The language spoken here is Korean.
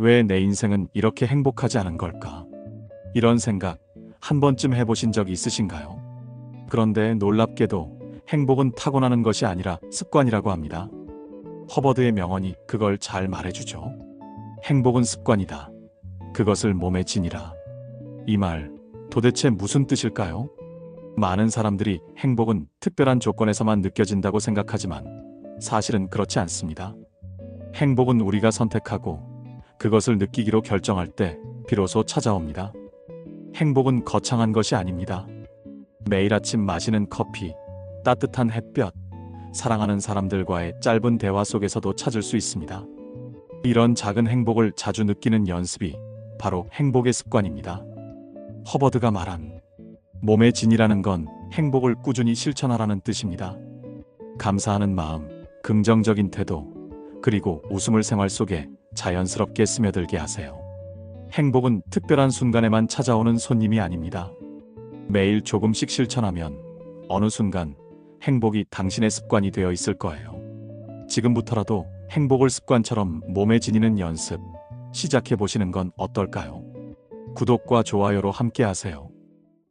왜 내 인생은 이렇게 행복하지 않은 걸까? 이런 생각 한 번쯤 해보신 적 있으신가요? 그런데 놀랍게도 행복은 타고나는 것이 아니라 습관이라고 합니다. 허버드의 명언이 그걸 잘 말해주죠. 행복은 습관이다. 그것을 몸에 지니라. 이 말 도대체 무슨 뜻일까요? 많은 사람들이 행복은 특별한 조건에서만 느껴진다고 생각하지만 사실은 그렇지 않습니다. 행복은 우리가 선택하고 그것을 느끼기로 결정할 때 비로소 찾아옵니다. 행복은 거창한 것이 아닙니다. 매일 아침 마시는 커피, 따뜻한 햇볕, 사랑하는 사람들과의 짧은 대화 속에서도 찾을 수 있습니다. 이런 작은 행복을 자주 느끼는 연습이 바로 행복의 습관입니다. 허버드가 말한 몸의 진이라는 건 행복을 꾸준히 실천하라는 뜻입니다. 감사하는 마음, 긍정적인 태도, 그리고 웃음을 생활 속에 자연스럽게 스며들게 하세요. 행복은 특별한 순간에만 찾아오는 손님이 아닙니다. 매일 조금씩 실천하면 어느 순간 행복이 당신의 습관이 되어 있을 거예요. 지금부터라도 행복을 습관처럼 몸에 지니는 연습 시작해 보시는 건 어떨까요? 구독과 좋아요로 함께 하세요.